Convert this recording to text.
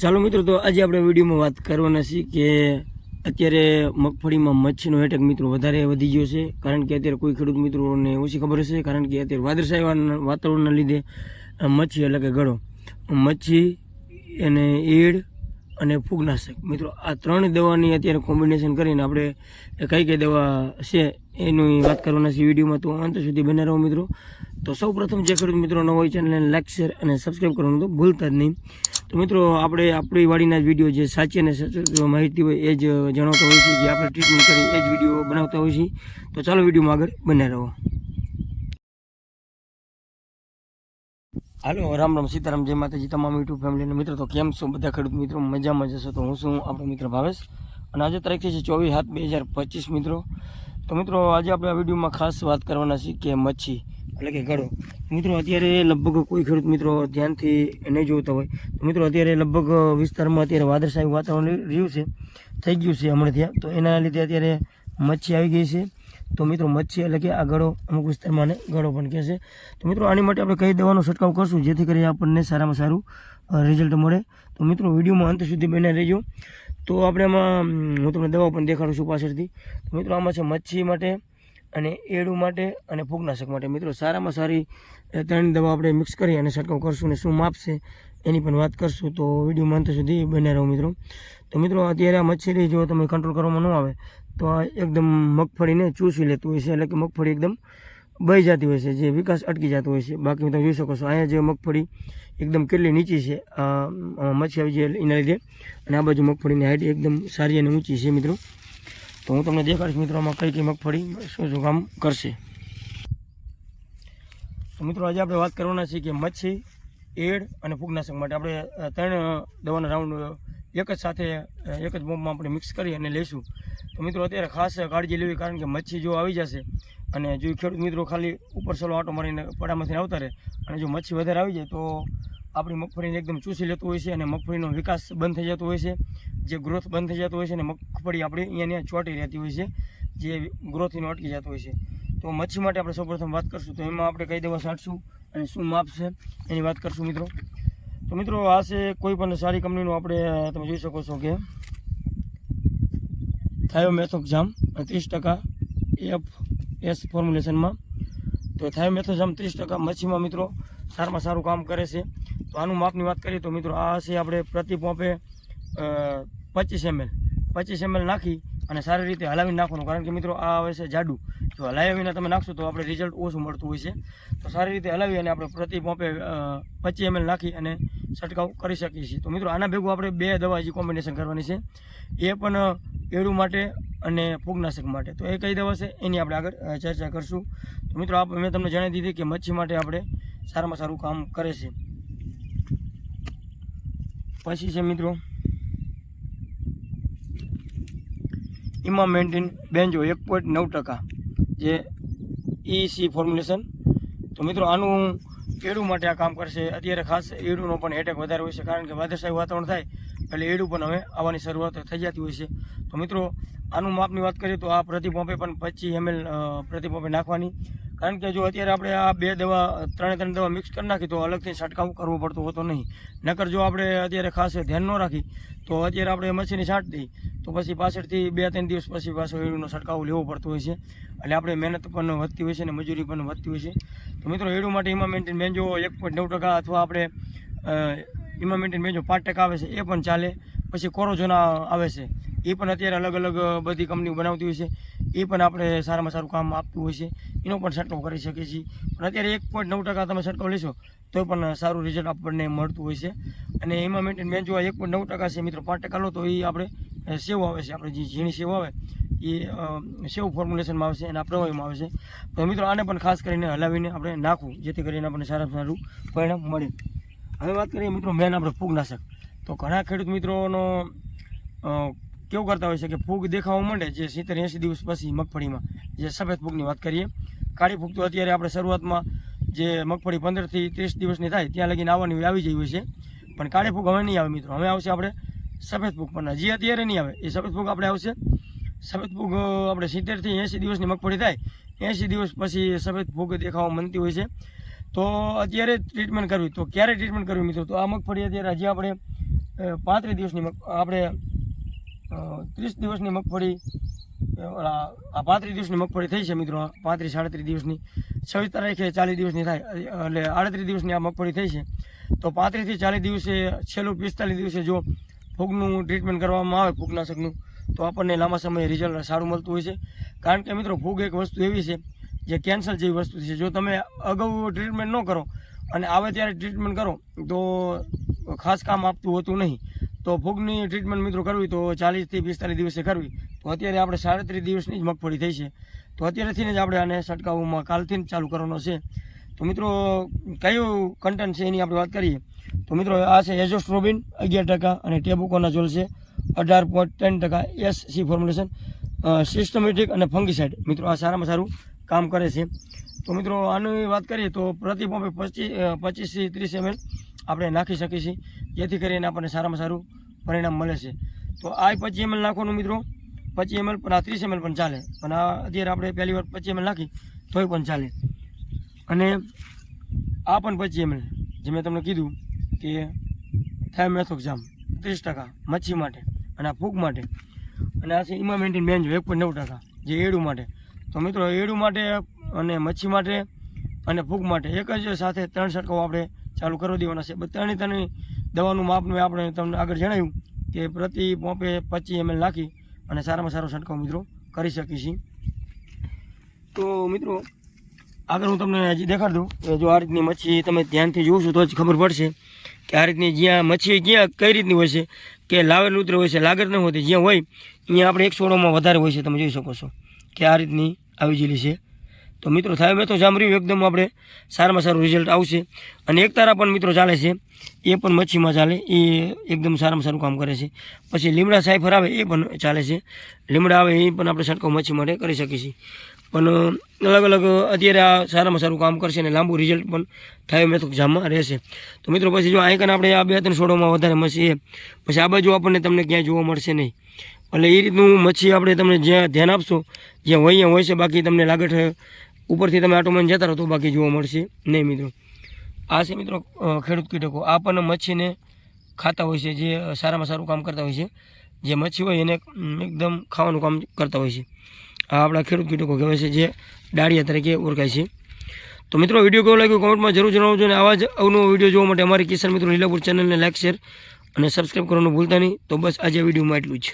ચાલો મિત્રો, તો આજે આપણે વિડીયોમાં વાત કરવાના છીએ કે અત્યારે મગફળીમાં મચ્છીનો એટેક મિત્રો વધારે વધી ગયો છે. કારણ કે અત્યારે કોઈ ખેડૂત મિત્રોને ઓછી ખબર હશે, કારણ કે અત્યારે વાદળછાયા વાતાવરણના લીધે મચ્છી એટલે કે ગળો, મચ્છી અને ઈડ અને ફૂગનાશક. મિત્રો, આ ત્રણ દવાની અત્યારે કોમ્બિનેશન કરીને આપણે કઈ કઈ દવા છે એની વાત કરવાના છે વિડીયોમાં. તો અંત સુધી બને રહો મિત્રો. તો સૌ પ્રથમ જે ખેડૂત મિત્રો નવો હોય ચેનલને લાઈક, શેર અને સબસ્ક્રાઈબ કરવાનું તો ભૂલતા જ નહીં. તો મિત્રો, આપણે આપણી વાડીના જ વીડિયો જે સાચી અને સચોટ માહિતી હોય એ જ જણાવતા હોય છે જે આપણે ટ્રીટમેન્ટ કરી એ જ વીડિયો બનાવતા હોય છે તો ચાલો વિડીયોમાં આગળ બને રહો. હાલો, રામ રામ સીતારામ. જય માતાજી, તમામ યુટ્યુબ ફેમિલીના મિત્રો, તો કેમ છો બધા ખેડૂત મિત્રો? મજામાં જશો તો હું છું આપણો મિત્ર ભાવેશ. અને આજે તારીખ છે ચોવીસ સાત બે હજાર પચીસ મિત્રો. તો મિત્રો, આજે આપણે આ વિડીયોમાં ખાસ વાત કરવાના છીએ કે મચ્છી. એટલે કે ગળો મિત્રો, અત્યારે લગભગ કોઈ ખેડૂત મિત્રો ધ્યાનથી નહીં જોતા હોય. તો મિત્રો, અત્યારે લગભગ વિસ્તારમાં અત્યારે વાદળછાયું વાતાવરણ રહ્યું છે. થઈ ગયું છે હમણાં ત્યાં. તો એના લીધે અત્યારે મચ્છી આવી ગઈ છે. તો મિત્રો, મચ્છી એટલે કે આ ગળો અમુક વિસ્તારમાં આને ગળો પણ કહે છે. તો મિત્રો, આની માટે આપણે કઈ દવાનો છંટકાવ કરશું જેથી કરી આપણને સારામાં સારું રિઝલ્ટ મળે. તો મિત્રો, વિડીયોમાં અંત સુધી બને રહેજો. તો આપણે આમાં, હું તમને દવા પણ દેખાડું છું પાછળથી. તો મિત્રો, આમાં છે મચ્છી માટે અને એડું માટે અને ફૂગનાશક માટે. મિત્રો, સારામાં સારી ત્રણ દવા આપણે મિક્સ કરી અને છંટકાવ કરશું અને શું માપશે એની પણ વાત કરશું. તો વિડીયોમાં અંત સુધી બને રહો મિત્રો. તો મિત્રો, અત્યારે આ મચ્છી જો તમે કંટ્રોલ કરવામાં ન આવે, તો આ એકદમ મગફળીને ચૂસી લેતું હોય છે. એટલે કે મગફળી એકદમ બહી જતી હોય છે, જે વિકાસ અટકી જતો હોય છે. બાકી તમે જોઈ શકો છો, અહીંયા જે મગફળી એકદમ કેટલી નીચી છે મચ્છી આવી જાય એના લીધે. અને આ બાજુ મગફળીની હાઈટ એકદમ સારી અને ઊંચી છે મિત્રો. તો હું તમને દેખાડીશ મિત્રો આમાં કઈ કઈ મગફળી શું શું કામ કરશે. તો મિત્રો આજે આપણે વાત કરવાના છીએ કે મચ્છી, એડ અને ફૂગનાશક માટે આપણે ત્રણ દવાના રાઉન્ડ એક જ સાથે એક જ બોમ્બમાં આપણે મિક્સ કરી અને લઈશું તો મિત્રો અત્યારે ખાસ કાળજી લેવી કારણ કે મચ્છી જો આવી જશે અને જો ખેડૂત મિત્રો ખાલી ઉપર સલો આટો મારીને પડામાંથી આવતા રહે અને જો મચ્છી વધારે આવી જાય તો આપણી મગફળીને એકદમ ચૂસી લેતું હોય છે અને મગફળીનો વિકાસ બંધ થઈ જતો હોય છે. જે ગ્રોથ બંધ થઈ જતો હોય છે અને મગફળી આપણી અહીંયા ચોંટી રહેતી હોય છે, જે ગ્રોથનો અટકી જતો હોય છે. તો મચ્છી માટે આપણે સૌપ્રથમ વાત કરશું. તો એમાં આપણે કઈ દવા છાંટશું અને શું માપ છે એની વાત કરશું મિત્રો. તો મિત્રો, આ છે કોઈ પણ સારી કંપનીનું આપણે, તમે જોઈ શકો છો કે થાયોમેથોક્ઝામ ત્રીસ ટકા એફ એસ ફોર્મ્યુલેશનમાં તો થાયોમેથોક્ઝામ ત્રીસ ટકા મચ્છીમાં મિત્રો સારામાં સારું કામ કરે છે. તો આનું માપની વાત કરીએ તો મિત્રો, આ છે આપણે પ્રતિ પચીસ એમએલ પચીસ એમએલ નાખી અને સારી રીતે હલાવી નાખવાનું. કારણ કે મિત્રો આ આવે છે જાડું. જો હલાવ્યા વિના તમે નાખશો તો આપણે રિઝલ્ટ ઓછું મળતું હોય છે. તો સારી રીતે હલાવી અને આપણે પ્રતિ પંપે પચીસ એમએલ નાખી અને છંટકાવ કરી શકીએ છીએ. તો મિત્રો આના ભેગું આપણે બે દવા હજી કોમ્બિનેશન કરવાની છે. એ પણ એડું માટે અને ફૂગનાશક માટે. તો એ કઈ દવા છે? એની આપણે આગળ ચર્ચા કરશું. તો મિત્રો આપ, મેં તમને જણાવી દીધી કે મચ્છી માટે આપણે સારામાં સારું કામ કરે છે. પછી છે મિત્રો. ઇમા મેન્ટેન બેન્જો એક પોઈન્ટ નવ ટકા જે ઈસી ફોર્મ્યુલેશન તો મિત્રો આનું એડું માટે આ કામ કરશે. અત્યારે ખાસ એડુંનો પણ એટેક વધારે હોય છે, કારણ કે વાદળછાયું વાતાવરણ થાય એટલે એડું પણ હવે આવવાની શરૂઆત થઈ જતી હોય છે. તો મિત્રો આનું માપની વાત કરીએ તો આ પ્રતિપંપે પણ પચીસ એમએલ પ્રતિપંપે નાખવાની. કારણ કે જો અત્યારે આપણે આ બે દવા, ત્રણે ત્રણ દવા મિક્સ કરી નાખી, તો અલગથી છંટકાવ કરવો પડતો હોતો નહીં. નકર જો આપણે અત્યારે ખાસ ધ્યાન ન રાખી, તો અત્યારે આપણે મચ્છીની છાંટ દઈ, તો પછી પાછળથી બે ત્રણ દિવસ પછી પાછો એડુંનો છંટકાવ લેવો પડતો હોય છે. એટલે આપણે મહેનત પણ વધતી હોય છે અને મજૂરી પણ વધતી હોય છે. તો મિત્રો, એડું માટે ઇમા મેન્ટેન બેન્જો એક પોઈન્ટ નવ ટકા અથવા આપણે ઇમામેન્ટીન મેન્ટેન જો પાંચ ટકા આવે છે, એ પણ ચાલે. પછી કોરોજોના આવે છે. એ પણ અત્યારે અલગ અલગ બધી કંપનીઓ બનાવતી હોય છે. એ પણ આપણે સારામાં સારું કામ આપતું હોય છે. એનો પણ છંટકાવ કરી શકીએ છીએ. પણ અત્યારે એક પોઈન્ટ નવ ટકા તમે છંટકાવ લેશો, તો પણ સારું રિઝલ્ટ આપણને મળતું હોય છે. અને એમાં મેન્ટેન મેન જો એક પોઈન્ટ નવ ટકા છે મિત્રો, પાંચ ટકા લો તો એ આપણે સેવ આવે છે. આપણે જે ઝીણી સેવ આવે, એ સેવ ફોર્મ્યુલેશનમાં આવશે અને આ પ્રવાહીમાં આવે છે. તો મિત્રો આને પણ ખાસ કરીને હલાવીને આપણે નાખવું જેથી કરીને આપણને સારામાં સારું પરિણામ મળે. હવે વાત કરીએ મિત્રો મેન આપણે ફૂગનાશક. તો ઘણા ખેડૂત મિત્રોનો કેવું કરતા હોય છે કે ફૂગ દેખાવા માંડે જે સિત્તેર એંસી દિવસ પછી મગફળીમાં જે સફેદ ફૂગની વાત કરીએ, કાળી ફૂગ તો અત્યારે આપણે શરૂઆતમાં જે મગફળી પંદરથી ત્રીસ દિવસની થાય ત્યાં લગીને આવવાની આવી જઈ હોય છે. પણ કાળી ફૂગ હવે નહીં આવે મિત્રો, હવે આવશે આપણે સફેદ ફૂગ પણ હજી અત્યારે નહીં આવે એ સફેદ ફૂગ આપણે આવશે. સફેદ ફૂગ આપણે સિત્તેરથી એંસી દિવસની મગફળી થાય એંસી દિવસ પછી સફેદ ફૂગ દેખાવા માંડતી હોય છે. તો અત્યારે ટ્રીટમેન્ટ કરવી, તો ક્યારે ટ્રીટમેન્ટ કરવી મિત્રો? તો આ મગફળી અત્યારે હજી આપણે પાંત્રીસ દિવસની આપણે ત્રીસ દિવસની મગફળી આ પાંત્રીસ દિવસની મગફળી થઈ છે મિત્રો, પાંત્રીસ સાડત્રીસ દિવસની. છવ્વીસ તારીખે ચાલીસ દિવસની થાય એટલે આડત્રીસ દિવસની આ મગફળી થઈ છે. તો પાંત્રીસથી ચાલીસ દિવસે છેલ્લું પિસ્તાલીસ દિવસે જો ફૂગનું ટ્રીટમેન્ટ કરવામાં આવે ફૂગનાશકનું તો આપણને લાંબા સમયે રિઝલ્ટ સારું મળતું હોય છે. કારણ કે મિત્રો ફૂગ એક વસ્તુ એવી છે જે કેન્સર જેવી વસ્તુ છે. જો તમે અગાઉ ટ્રીટમેન્ટ ન કરો અને આવે ત્યારે ટ્રીટમેન્ટ કરો, તો ખાસ કામ આપતું હોતું નહીં. તો ફૂગની ટ્રીટમેન્ટ મિત્રો કરવી તો ચાલીસથી પિસ્તાલીસ દિવસે કરવી. તો અત્યારે આપણે સાડત્રીસ દિવસની જ મગફળી થઈ છે. તો અત્યારેથી જ આપણે આને છંટકાવમાં કાલથી જ ચાલુ કરવાનો છે. તો મિત્રો, કયું કન્ટેન્ટ છે એની આપણે વાત કરીએ. તો મિત્રો, આ છે એઝોસ્ટ્રોબિન અગિયાર ટકા અને ટેબુકોનાઝોલ છે અઢાર પોઈન્ટ ત્રણ ટકા એસ સી ફોર્મ્યુલેશન સિસ્ટમેટિક અને ફંગીસાઇડ મિત્રો, આ સારામાં સારું કામ કરે છે. તો મિત્રો, આની વાત કરીએ તો પ્રતિ પંપે પચીસ પચીસથી ત્રીસ એમએલ આપણે નાખી શકીએ છીએ. જેથી કરીને આપણને સારામાં સારું પરિણામ મળે છે. તો આ પચીસ એમએલ નાખવાનું મિત્રો. પચીસ એમએલ પણ આ ત્રીસ એમએલ પણ ચાલે. પણ આ અત્યારે આપણે પહેલી વાર પચીસ એમએલ નાખી, તોય પણ ચાલે. અને આ પણ પચીસ એમએલ. જે મેં તમને કીધું કે થાઇમેથોક્ઝામ ત્રીસ ટકા મચ્છી માટે અને આ ફૂગ માટે. અને આ છે ઇમામેન્ટિન બેન્જો એક પોઈન્ટ નવ ટકા, જે એડું માટે. તો મિત્રો, એડું માટે અને મચ્છી માટે અને ફૂગ માટે એક જ સાથે ત્રણ છંટકાવ આપણે ચાલુ કરી દેવાના છે. ત્રણે ત્રણેય દવાનું માપનું આપણે તમને આગળ જણાવ્યું કે પ્રતિ પોંપે પચીસ એમએલ નાખી અને સારામાં સારો છંટકાવ મિત્રો કરી છીએ. તો મિત્રો, આગળ હું તમને હજી દેખાડ દઉં કે જો આ રીતની મચ્છી તમે ધ્યાનથી જોશો તો જ ખબર પડશે કે આ રીતની જ્યાં મચ્છી ક્યાં, કઈ રીતની હોય છે, કે લાવેલ ઉતરે હોય છે લાગર ન હોતી જ્યાં હોય, ત્યાં આપણે એક સોળોમાં વધારે હોય છે, તમે જોઈ શકો છો કે આ રીતની આવી જેલી છે. તો મિત્રો થાય તો જામર્યું એકદમ આપણે સારામાં સારું રિઝલ્ટ આવશે. અને એક તારા પણ મિત્રો ચાલે છે, એ પણ મચ્છીમાં ચાલે, એ એકદમ સારામાં સારું કામ કરે છે. પછી લીમડા સાયફર આવે, એ પણ ચાલે છે. લીમડા આવે, એ પણ આપણે છંટકાવ મચ્છી માટે કરી શકીએ છીએ. પણ અલગ અલગ અત્યારે આ સારામાં સારું કામ કરશે અને લાંબુ રિઝલ્ટ પણ થાય મેં તો જામમાં રહેશે. તો મિત્રો પછી જો આઈકન આપણે આ બે ત્રણ છોડોમાં વધારે મચ્છી છે, પછી આ બાજુ આપણને તમને ક્યાંય જોવા મળશે નહીં. એટલે એ રીતનું મચ્છી આપણે તમને જ્યાં ધ્યાન આપશો, જ્યાં હોય, ત્યાં હોય છે, બાકી તમને લાગટ ઉપરથી તમે આટો જતા રહો તો બાકી જોવા મળશે. નહીં મિત્રો. આ છે મિત્રો ખેડૂત કીટકો. આ પણ મચ્છીને ખાતા હોય છે, જે સારામાં સારું કામ કરતા હોય છે. જે મચ્છી હોય એને એકદમ ખાવાનું કામ કરતા હોય છે. આ આપણા ખેડૂત કીટકો કહેવાય છે, જે ડાળિયા તરીકે ઓળખાય છે. તો મિત્રો, વીડિયો કેવો લાગ્યો કોમેન્ટમાં જરૂર જણાવજો અને આવા જ અવનો વીડિયો જોવા માટે અમારી કિસાન મિત્રો લીલાપુર ચેનલને લાઈક, શેર અને સબસ્ક્રાઈબ કરવાનું ભૂલતા નહીં. તો બસ આજે વિડીયોમાં એટલું જ.